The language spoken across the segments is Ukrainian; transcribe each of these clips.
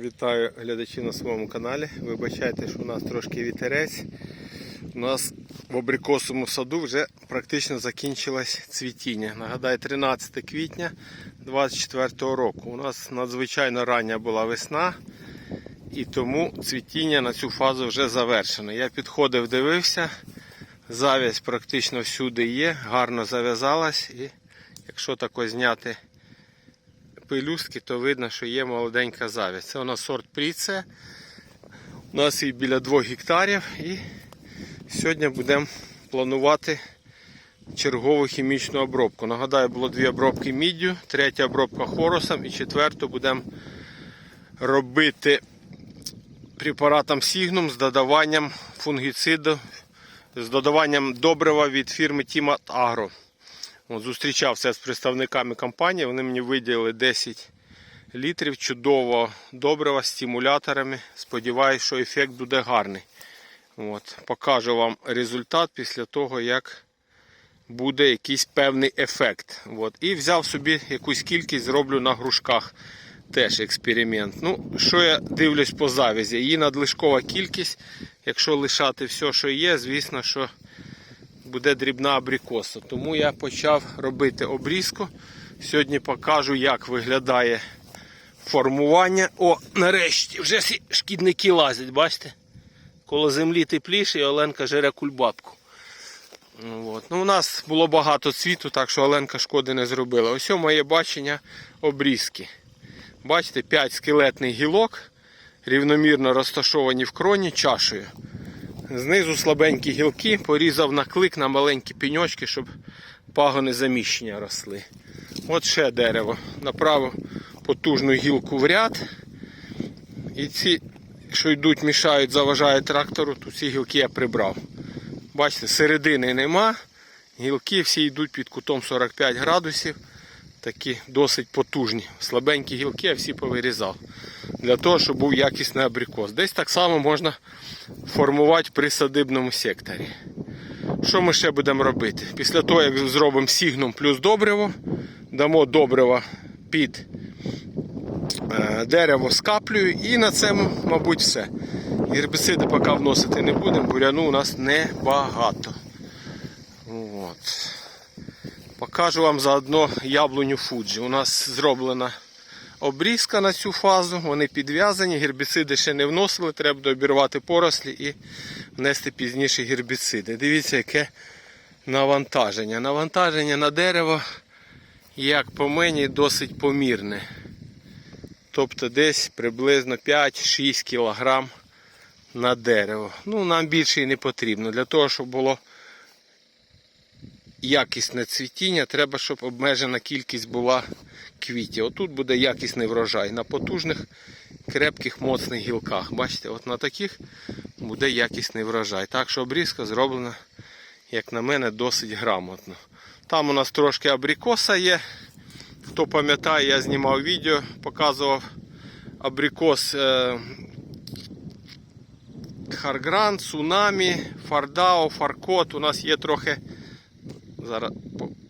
Вітаю глядачів на своєму каналі. Вибачайте, що у нас трошки вітерець. У нас в абрикосовому саду вже практично закінчилось цвітіння. Нагадаю, 13 квітня 2024 року. У нас надзвичайно рання була весна, і тому цвітіння на цю фазу вже завершено. Я підходив, дивився. Завязь практично всюди є, гарно зав'язалась. І якщо тако зняти пелюстки, то видно, що є молоденька завязь. Це у нас сорт Пріце. У нас її біля 2 гектарів. І сьогодні будемо планувати чергову хімічну обробку. Нагадаю, було дві обробки міддю, третя обробка хорусом і четверту будемо робити препаратом Сігнум з додаванням фунгіциду, з додаванням добрива від фірми Тімат Агро. Зустрічався з представниками компанії, вони мені виділили 10 літрів чудового добрива з стимуляторами. Сподіваюсь, що ефект буде гарний. От, покажу вам результат після того, як буде якийсь певний ефект. От. І взяв собі якусь кількість, зроблю на грушках. Теж експеримент. Ну, що я дивлюсь по завязі? Її надлишкова кількість. Якщо лишати все, що є, звісно, що буде дрібна абрикоса. Тому я почав робити обрізку. Сьогодні покажу, як виглядає формування. О, нарешті вже шкідники лазять, бачите? Коло землі тепліше і Оленка жере кульбабку. Ну, От. Ну, У нас було багато цвіту, так що Оленка шкоди не зробила. Ось моє бачення обрізки. Бачите, 5 скелетних гілок, рівномірно розташовані в кроні чашею. Знизу слабенькі гілки, порізав на клик на маленькі пеньочки, щоб пагони заміщення росли. От ще дерево. Направив потужну гілку в ряд. І ці, що йдуть, мішають, заважають трактору, то ці гілки я прибрав. Бачите, середини нема. Гілки всі йдуть під кутом 45 градусів. Такі досить потужні. Слабенькі гілки я всі повирізав. Для того, щоб був якісний абрикос. Десь так само можна формувати при садибному секторі. Що ми ще будемо робити? Після того, як зробимо сігнум плюс добриво, дамо добриво під е, дерево з каплею і на цьому, мабуть, все. Гербіциди поки вносити не будемо, буряну у нас небагато. От. Покажу вам заодно яблуню Фуджі. У нас зроблена обрізка на цю фазу, вони підв'язані, гербіциди ще не вносили, треба буде обірвати порослі і внести пізніше гербіциди. Дивіться, яке навантаження. Навантаження на дерево, як по мені, досить помірне. Тобто десь приблизно 5-6 кг на дерево. Ну, нам більше і не потрібно. Для того, щоб було якісне цвітіння, треба, щоб обмежена кількість була квітів. Отут буде якісний врожай. На потужних, крепких, моцних гілках. Бачите, от на таких буде якісний врожай. Так що обрізка зроблена, як на мене, досить грамотно. Там у нас трошки абрикоса є. Хто пам'ятає, я знімав відео, показував абрикос е, Харгран, Цунамі, Фардао, Фаркот. У нас є трохи. Зараз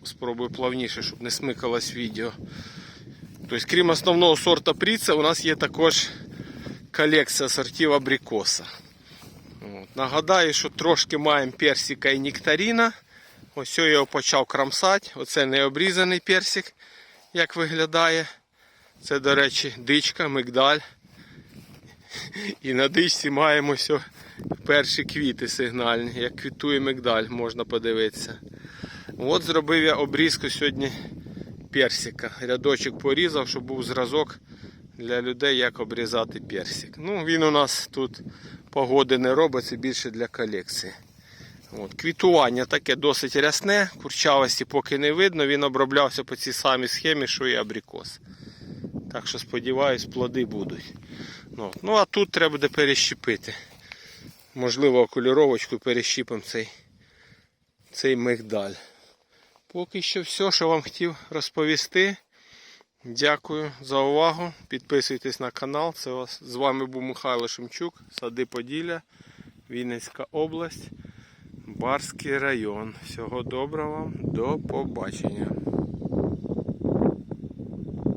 спробую плавніше, щоб не смикалось відео. Тобто, крім основного сорта пріца, у нас є також колекція сортів абрикоса. От. Нагадаю, що трошки маємо персика і нектаріна. Ось я його почав крамсати. Оце не обрізаний персик, як виглядає. Це, до речі, дичка, мигдаль. І на дичці маємо перші квіти сигнальні. Як квітує мигдаль, можна подивитися. От зробив я обрізку сьогодні персика. Рядочок порізав, щоб був зразок для людей, як обрізати персик. Ну, він у нас тут погоди не робить, це більше для колекції. От, квітування таке досить рясне, курчавості поки не видно, він оброблявся по цій самій схемі, що і абрикос. Так що сподіваюсь, плоди будуть. Ну, ну а тут треба буде перещепити. Можливо, окуліровочку перещіпимо цей, цей мигдаль. Поки що все, що вам хотів розповісти. Дякую за увагу. Підписуйтесь на канал. Це вас з вами був Михайло Шемчук, Сади Поділля, Вінницька область, Барський район. Всього доброго вам, до побачення.